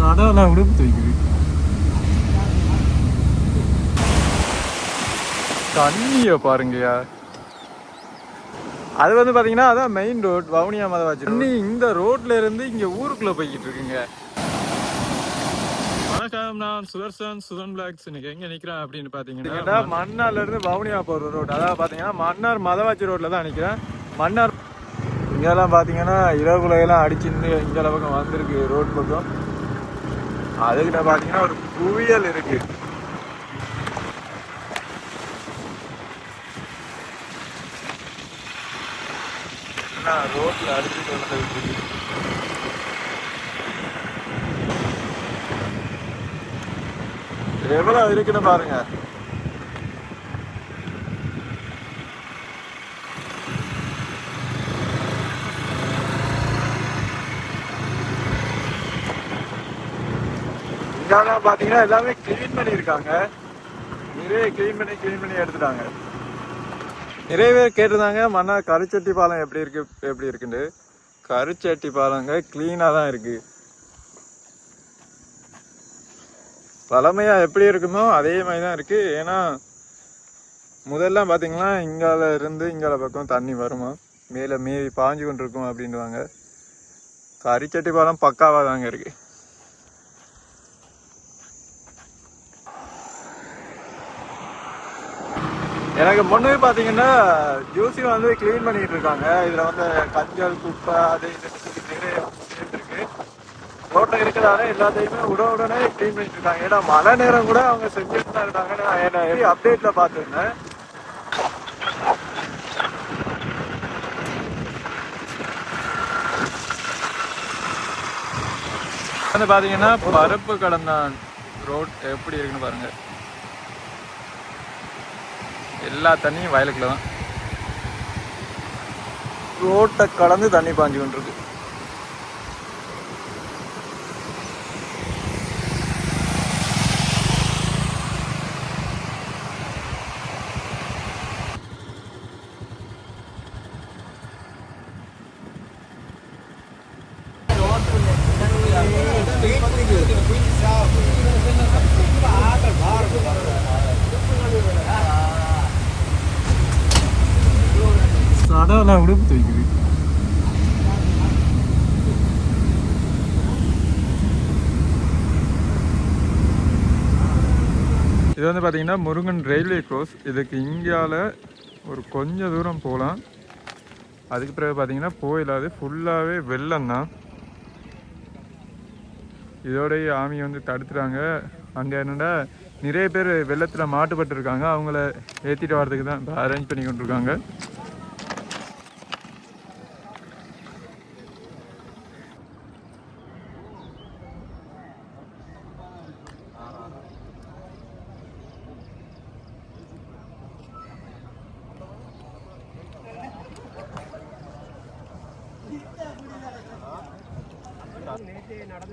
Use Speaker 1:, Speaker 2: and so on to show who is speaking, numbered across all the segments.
Speaker 1: சடலாம் உடுப்பு துவைக்குது தண்ணிய பாருங்கயா அது வந்து பாத்தீங்கன்னா அதான் மெயின் ரோட் வவுனியா மதவாச்சி தண்ணி இந்த ரோட்ல இருந்து இங்க ஊருக்குள்ள போய்கிட்டு இருக்குங்க வணக்கம் நான் சுதர்சன் சுதன் பிளாக்ஸ் இன்னைக்கு எங்க நிக்கிறேன் அப்படின்னு பாத்தீங்கன்னா மன்னார்ல இருந்து வவுனியா போற ரோட் அதாவது பாத்தீங்கன்னா மன்னார் மதவாச்சி ரோட்ல தான் நிக்கிறேன் மன்னார் இங்கெல்லாம் பாத்தீங்கன்னா இரவுலையெல்லாம் அடிச்சுன்னு இங்க பக்கம் வந்திருக்கு ரோட் பக்கம் அதுக்கிட்ட பார்த்தீங்கன்னா ஒரு குவியல் இருக்கு. ரோட்ல அடிச்சுட்டு வந்தது எவ்வளவு இருக்குன்னு பாருங்க. இங்கெல்லாம் பாத்தீங்கன்னா எல்லாமே கிளீன் பண்ணியிருக்காங்க. நிறைய கிளீன் பண்ணி கிளீன் பண்ணி எடுத்துட்டாங்க. நிறைய பேர் கேட்டிருந்தாங்க மன்னா கருச்சட்டி பாலம் எப்படி இருக்கு எப்படி இருக்குன்னு? கருச்சட்டி பாலங்க கிளீனாக தான் இருக்கு. பழமையாக எப்படி இருக்குமோ அதே மாதிரி தான் இருக்கு. ஏன்னா முதல்ல பார்த்தீங்கன்னா இங்கால இருந்து இங்கால பக்கம் தண்ணி வருமா? மேலே மேவி பாஞ்சு கொண்டு இருக்கும் அப்படின்வாங்க கரிச்சட்டி பாலம் பக்காவாக தாங்க இருக்குது எனக்கு முன்னே பார்த்தீங்கன்னா ஜூஸி வந்து க்ளீன் பண்ணிட்டு இருக்காங்க. இதில் வந்து கஞ்சல் குப்பை அது இது நிறைய விஷயம் இருக்கு ரோட்டில் இருக்கிறதால எல்லாத்தையுமே உட உடனே க்ளீன் பண்ணிட்டு இருக்காங்க. ஏன்னா மழை நேரம் கூட அவங்க செஞ்சுட்டு தான் இருக்காங்க நான் என்ன அப்டேட்டில் பார்த்துருந்தேன். வந்து பார்த்தீங்கன்னா பருப்பு கடந்தான் ரோட் எப்படி இருக்குன்னு பாருங்க. எல்லா தண்ணியும் வயலுக்குள்ள தான். ரோட்டை கடந்து தண்ணி பாஞ்சு கொண்டிருக்கு சடலாம் உடுப்பு துவைக்குது இது வந்து பார்த்தீங்கன்னா முருகன் ரயில்வே க்ரோஸ் இதுக்கு இந்தியாவில் ஒரு கொஞ்சம் தூரம் போகலாம் அதுக்கு பிறகு பார்த்தீங்கன்னா போயிடாது ஃபுல்லாகவே வெள்ளம் தான் இதோடய ஆமியை வந்து தடுத்துட்டாங்க அங்கே என்னடா நிறைய பேர் வெள்ளத்தில் மாட்டுப்பட்டு இருக்காங்க அவங்கள ஏற்றிட்டு வரதுக்கு தான் இப்போ அரேஞ்ச் பண்ணி கொண்டிருக்காங்க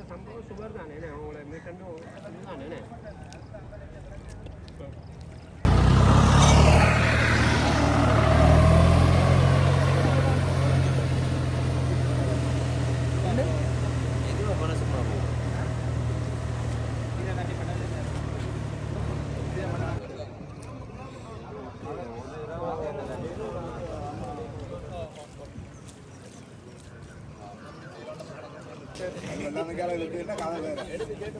Speaker 2: 上
Speaker 1: 班就上班干呢，那我们来，每天都干呢。அந்த
Speaker 2: நடந்த சம்பவம்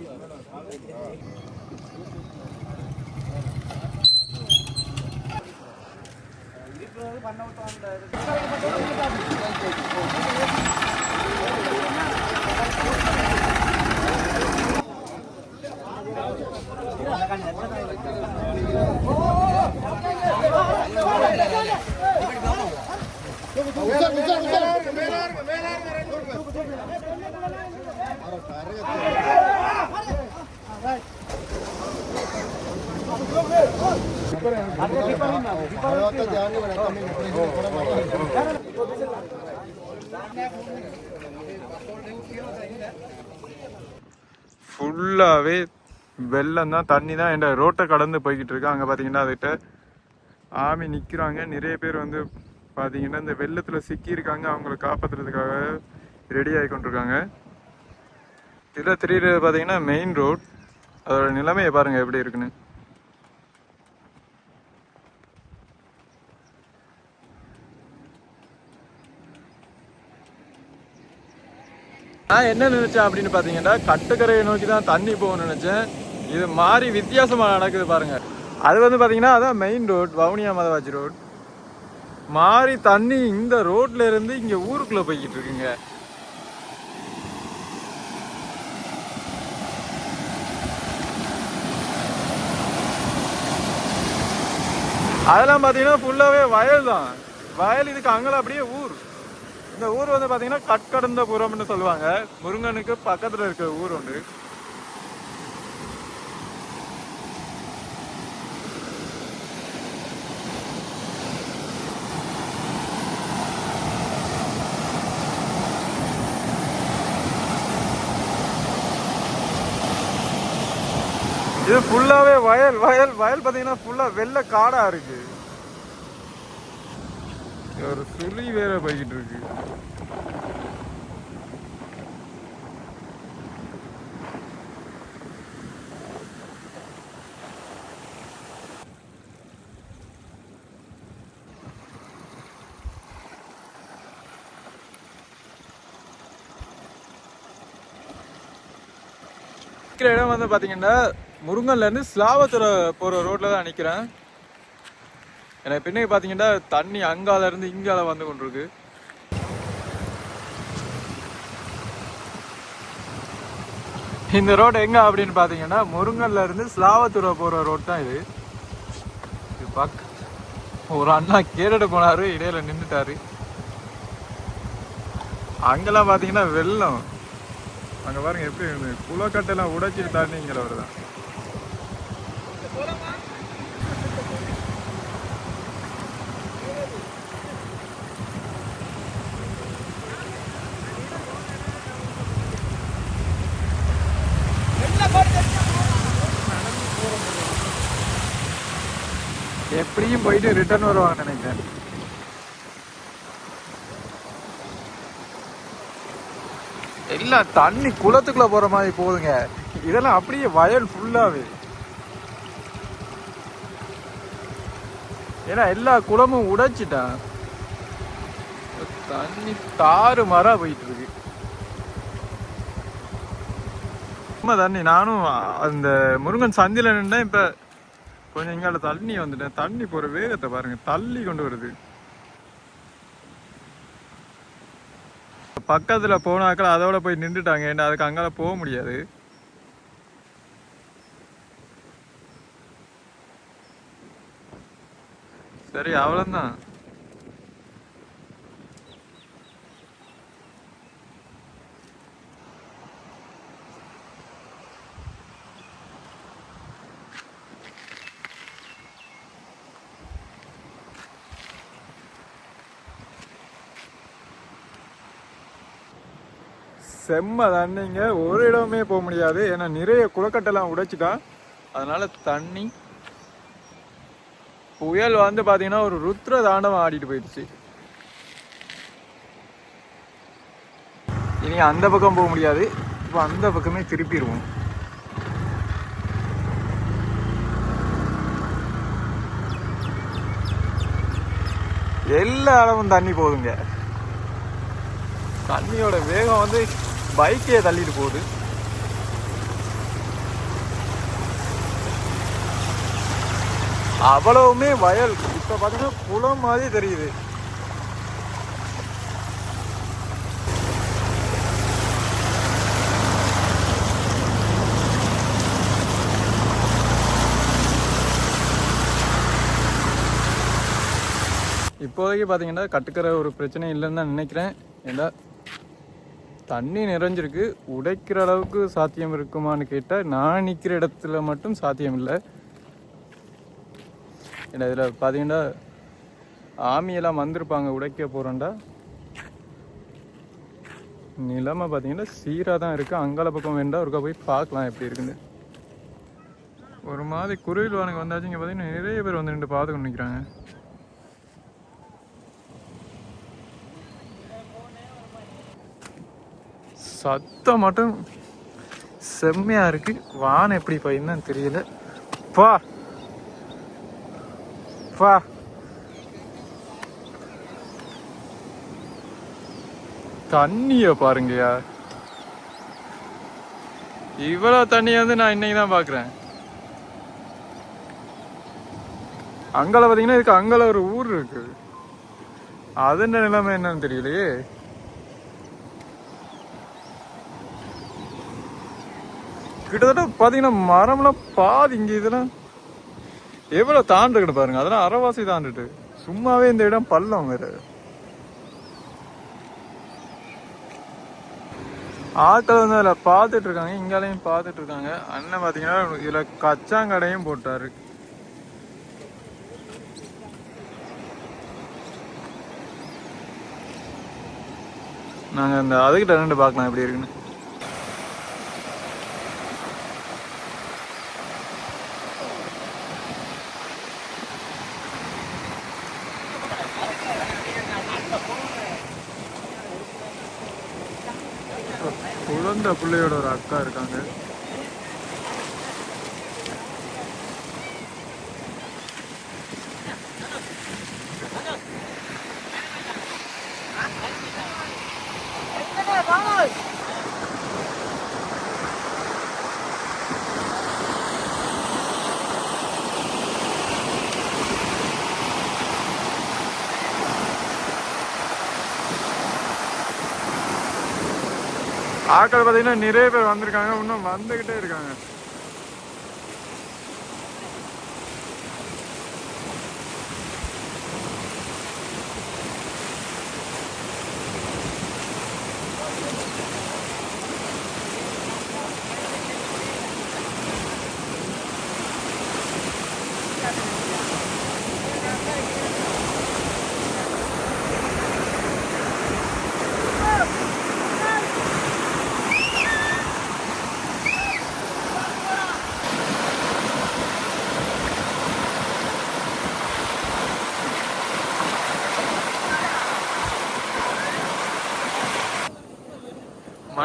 Speaker 2: சுவர் தானே அவங்கள மீட்டண்டும்
Speaker 1: ஃபுல்லாகவே வெள்ளம் தான் தண்ணி தான் என்ற ரோட்டை கடந்து போய்கிட்டு இருக்கு. அங்கே பார்த்தீங்கன்னா அதுகிட்ட ஆமி நிற்கிறாங்க நிறைய பேர் வந்து பார்த்தீங்கன்னா இந்த வெள்ளத்தில் சிக்கியிருக்காங்க. அவங்கள காப்பாற்றுறதுக்காக ரெடி ஆகி கொண்டிருக்காங்க இதில் தெரியுறது பார்த்தீங்கன்னா மெயின் ரோட் அதோட நிலைமையை பாருங்கள் எப்படி இருக்குன்னு. நான் என்ன நினைச்சேன் அப்படின்னு பார்த்தீங்கன்னா கட்டுக்கரையை நோக்கி தான் தண்ணி போகணும்னு நினைச்சேன். இது மாறி வித்தியாசமாக நடக்குது பாருங்க. அது வந்து பார்த்தீங்கன்னா அதான் main road Vavuniya Medawachchiya road மாறி தண்ணி இந்த ரோட்ல இருந்து இங்கே ஊருக்குள்ளே போய்கிட்டு இருக்குங்க. அதெல்லாம் பார்த்தீங்கன்னா ஃபுல்லாகவே வயல் தான். வயல் இதுக்கு அங்கெல்லாம் அப்படியே ஊர். இந்த ஊர் வந்து பார்த்தீங்கன்னா கட்கடந்தபுரம்னு சொல்லுவாங்க. முருங்கனுக்கு பக்கத்தில் இருக்கிற ஊர் ஒன்று ஃபுல்லாகவே ஃபுல்லாவே வயல் வயல் வயல் பார்த்தீங்கன்னா ஃபுல்லாக வெள்ளை காடாக இருக்கு. ஒரு சுழி வேற போய்கிட்டு இருக்கு. இருக்கிற இடம் வந்து பார்த்தீங்கன்னா முருங்கன்லேருந்து ஸ்லாவத்துறை போகிற ரோட்டில் தான் நிற்கிறேன் எனக்கு பின்னாடி பார்த்தீங்கன்னா தண்ணி அங்காலேருந்து இங்கால வந்து கொண்டிருக்கு. இந்த ரோடு எங்கே அப்படின்னு பார்த்தீங்கன்னா முருங்கன்லேருந்து ஸ்லாவத்துறை போகிற ரோட் தான் இது. இது பக்க ஒரு அண்ணா கேட்டுட்டு போனார் இடையில நின்றுட்டாரு அங்கெல்லாம் பார்த்தீங்கன்னா வெள்ளம். அங்கே பாருங்க எப்படி இருந்து குளக்கட்டெல்லாம் உடைச்சிட்டு தாண்டி இங்கே வருதான் எப்படியும் போயிட்டு ரிட்டர்ன் வருவாங்க நினைக்கிறேன். இல்ல தண்ணி குளத்துக்குள்ள போற மாதிரி போகுதுங்க இதெல்லாம் அப்படியே வயல் ஃபுல்லாவே ஏன்னா எல்லா குளமும் உடைச்சிட்டான் தண்ணி தாறு மரா போயிட்டு இருக்கு சும்மா தண்ணி. நானும் அந்த முருகன் சந்தில நின்றேன். இப்ப கொஞ்சம் இங்கால தண்ணி வந்துட்டேன். தண்ணி போற வேகத்தை பாருங்க. தள்ளி கொண்டு வருது. பக்கத்துல போனாக்கள் அதோட போய் நின்றுட்டாங்க. ஏன்னா அதுக்கு அங்கால போக முடியாது. சரி அவ்வளவுதான். செம்ம தண்ணிங்க. ஒரு இடமே போக முடியாது. ஏன்னா நிறைய குளக்கட்டெல்லாம் உடைச்சிட்டான் அதனால தண்ணி புயல் வந்து பார்த்தீங்கன்னா ஒரு ருத்ர தாண்டவம் ஆடிட்டு போயிடுச்சு. இனி அந்த பக்கம் போக முடியாது. இப்போ அந்த பக்கமே திருப்பிடுவோம். எல்லா அளவும் தண்ணி போகுதுங்க தண்ணியோட வேகம் வந்து பைக்கே தள்ளிட்டு போகுது. அவ்வளவுமே வயல். இப்ப பாத்தீங்கன்னா குளம் மாதிரி தெரியுது. இப்போதைக்கு பார்த்தீங்கன்னா கட்டுக்கிற ஒரு பிரச்சனை இல்லைன்னு தான் நினைக்கிறேன். ஏன்னா தண்ணி நிறைஞ்சிருக்கு. உடைக்கிற அளவுக்கு சாத்தியம் இருக்குமான்னு கேட்டால் நான் நிற்கிற இடத்துல மட்டும் சாத்தியம் இல்லை. ஏன்னா இதில் பார்த்தீங்கன்னா ஆமியெல்லாம் வந்திருப்பாங்க உடைக்க போகிறோண்டா நிலமை பார்த்தீங்கன்னா சீராக தான் இருக்குது அங்கால பக்கம் வேண்டாம் ஒருக்கா போய் பார்க்கலாம் எப்படி இருக்குன்னு. ஒரு மாதிரி குருவில் வானுக்கு வந்தாச்சு இங்கே பார்த்தீங்கன்னா நிறைய பேர் வந்து நின்று பார்த்து கொண்டு நிற்கிறாங்க சத்தம் மட்டும் செம்மையாக இருக்குது வானம் எப்படி பையன்னு தெரியல. பா! பா தண்ணிய பாருங்கயா இவ்வளவு தண்ணிய வந்து நான் இன்னைக்கு தான் பாக்குறேன். அங்கல பாத்தீங்கன்னா இதுக்கு அங்கல ஒரு ஊர் இருக்கு. அதன் நிலைமை என்னன்னு தெரியலையே. கிட்டத்தட்ட பாத்தீங்கன்னா மரம்லாம் பாதி இங்க இதெல்லாம் எவ்வளவு தாண்டுக்கிட்டு பாருங்க. அதெல்லாம் அறவாசி தாண்டுட்டு. சும்மாவே இந்த இடம் பள்ளம் வேற. ஆட்கள் வந்து அதில் பார்த்துட்டு இருக்காங்க இங்காலையும் பார்த்துட்டு இருக்காங்க அண்ணன் பார்த்தீங்கன்னா இதில் கச்சாங்கடையும் போட்டாரு. நாங்கள் இந்த அதுக்கிட்ட ரெண்டு பார்க்கலாம் எப்படி இருக்குன்னு. பிள்ளையோட ஒரு அக்கா இருக்காங்க. ஆட்கள் பார்த்தீங்கன்னா நிறைய பேர் வந்திருக்காங்க. இன்னும் வந்துகிட்டே இருக்காங்க.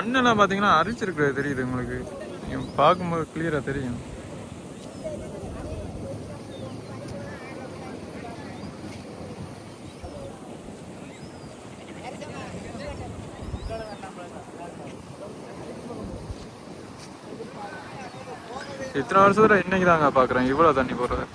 Speaker 1: மண்ணெல்லாம் பார்த்தீங்கன்னா அரிச்சிருக்கிறது தெரியுது உங்களுக்கு. பார்க்கும்போது கிளியராக தெரியும். இத்தனை வருஷத்துல இன்னைக்கு தாங்க பார்க்குறேன் இவ்வளோ தண்ணி போடுறது.